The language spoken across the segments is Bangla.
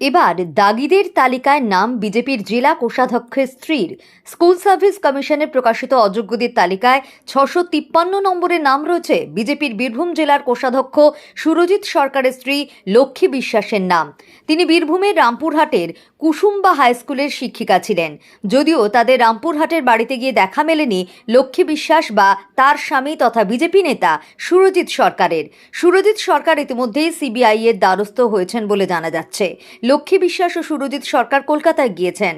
এবার দাগিদের তালিকায় নাম বিজেপির জেলা কোষাধ্যক্ষের স্ত্রীর। স্কুল সার্ভিস কমিশনের প্রকাশিত অযোগ্যদের তালিকায় ছশো তিপ্পান্ন নম্বরের নাম রয়েছে বিজেপির বীরভূম জেলার কোষাধ্যক্ষ সুরজিৎ সরকারের স্ত্রী লক্ষ্মী বিশ্বাসের নাম। তিনি বীরভূমের রামপুরহাটের কুসুম্বা হাই স্কুলের শিক্ষিকা ছিলেন। যদিও তাদের রামপুরহাটের বাড়িতে গিয়ে দেখা মেলেনি লক্ষ্মী বিশ্বাস বা তার স্বামী তথা বিজেপি নেতা সুরজিৎ সরকারের। সুরজিৎ সরকার ইতিমধ্যেই সিবিআই এর দ্বারস্থ হয়েছেন বলে জানা যাচ্ছে। লক্ষ্মী বিশ্বাস ও সুরজিৎ সরকার কলকাতায় গিয়েছেন।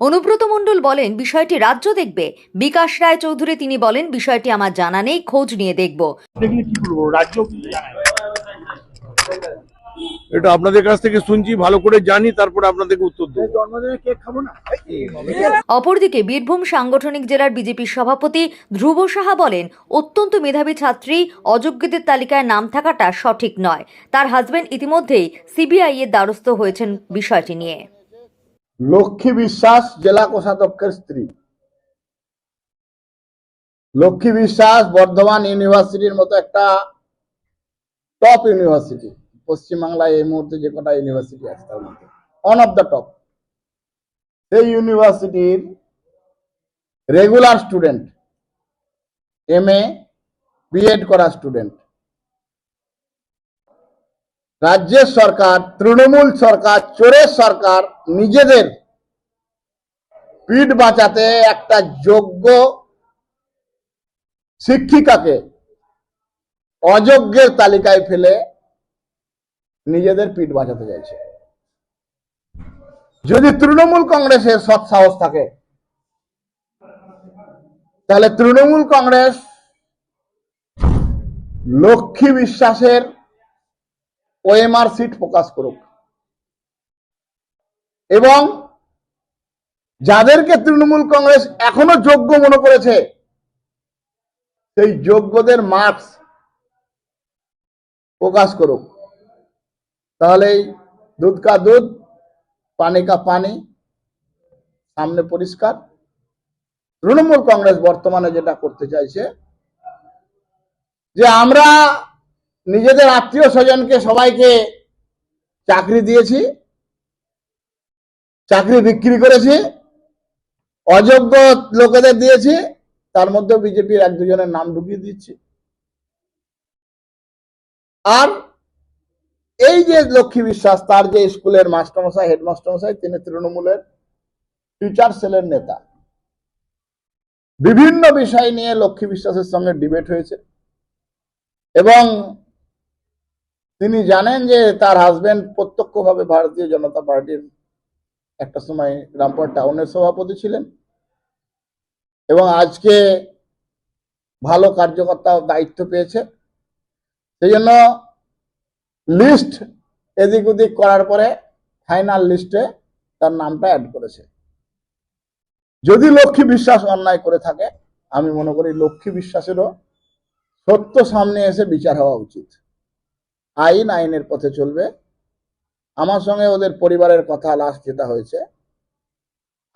অনুব্রত মণ্ডল বলেন, বিষয়টি রাজ্য দেখবে। বিকাশ রায় চৌধুরী তিনি বলেন, বিষয়টি আমার জানা নেই, খোঁজ নিয়ে দেখব। রাজ্য এটা আপনাদের কাছ থেকে শুনছি ভালো করে জানি তারপরে আপনাদেরকে উত্তর দেবো। জন্মদিনে কেক খাব না? অপরদিকে বীরভূম সাংগঠনিক জেলার বিজেপির সভাপতি ধ্রুব সাহা বলেন অত্যন্ত মেধাবী ছাত্রী অযোগ্যদের তালিকায় নাম থাকাটা সঠিক নয়। তার হাজবেন্ড ইতিমধ্যেই সিবিআই এর দ্বারস্থ হয়েছেন বিষয়টি নিয়ে। লক্ষ্মী বিশ্বাস জেলা কোষাধ্যক্ষের স্ত্রী। লক্ষ্মী বিশ্বাস বর্ধমান ইউনিভার্সিটির মতো একটা টপ ইউনিভার্সিটি পশ্চিমবাংলায় এই মুহূর্তে যে কটা ইউনিভার্সিটি আছে তার মধ্যে ওয়ান অফ দ্য টপ সেই ইউনিভার্সিটির regular student M A BEd করা স্টুডেন্ট রাজ্যের সরকার, তৃণমূল সরকার, চোরের সরকার নিজেদের পিঠ বাঁচাতে একটা যোগ্য শিক্ষিকাকে অযোগ্যের তালিকায় ফেলে নিজেদের পিঠ বাঁচাতে চাইছে। যদি তৃণমূল কংগ্রেসের সৎ সাহস থাকে, তাহলে তৃণমূল কংগ্রেস লক্ষ্মী বিশ্বাসের ওএমআর সিট প্রকাশ করুক। এবং যাদেরকে তৃণমূল কংগ্রেস এখনও যোগ্য মনে করেছে, সেই যোগ্যদের মার্কস প্রকাশ করুক। তাহলেই দুধ কা দুধ, পানি কা পানি, সামনে পরিষ্কার। তৃণমূল কংগ্রেস বর্তমানে যেটা করতে চাইছে, যে আমরা নিজেদের আত্মীয় স্বজনকে সবাইকে চাকরি দিয়েছি, চাকরি বিক্রি করেছি, অযোগ্য লোকেদের দিয়েছি, তার মধ্যে বিজেপির এক দুজনের নাম ঢুকিয়ে দিচ্ছি। আর এই যে লক্ষ্মী বিশ্বাস, তার যে স্কুলের মাস্টারমশাই, হেডমাস্টারমশাই, তিনি তৃণমূলের টিচার সেলের নেতা। বিভিন্ন বিষয় নিয়ে লক্ষ্মী বিশ্বাসের সঙ্গে ডিবেট হয়েছে। এবং তিনি জানেন যে তার হাজবেন্ড প্রত্যক্ষভাবে ভারতীয় জনতা পার্টির একটা সময় রামপুর টাউনের সভাপতি ছিলেন। এবং আজকে ভালো কার্যকর্তা দায়িত্ব পেয়েছে। সেই জন্য লিস্ট এদিক ওদিক করার পরে ফাইনাল লিস্টে তার নামটা অ্যাড করেছে। যদি লক্ষ্মী বিশ্বাস অন্যায় করে থাকে, আমি মনে করি লক্ষ্মী বিশ্বাসেরও সত্য সামনে এসে বিচার হওয়া উচিত। আইন আইনের পথে চলবে। আমার সঙ্গে ওদের পরিবারের কথা লাস্ট যেটা হয়েছে,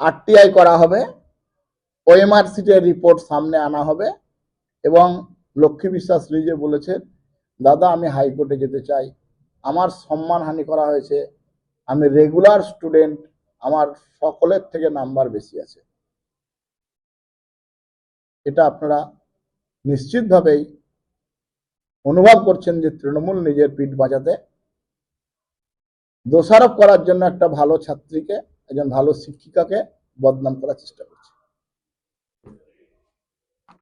আরটিআই করা হবে, ওএমআর সিটের রিপোর্ট সামনে আনা হবে এবং লক্ষ্মী বিশ্বাস নিজে বলেছেন, দাদা, আমি হাইকোর্টে যেতে চাই। আমার সম্মানহানি করা হয়েছে। আমি রেগুলার স্টুডেন্ট আমার সকলের থেকে নাম্বার বেশি আছে। এটা আপনারা নিশ্চিতভাবেই অনুভব করছেন যে তৃণমূল নিজের পিঠ বাঁচাতে। দোষারোপ করার জন্য একটা ভালো ছাত্রীকে, একজন ভালো শিক্ষিকাকে বদনাম করার চেষ্টা করছে।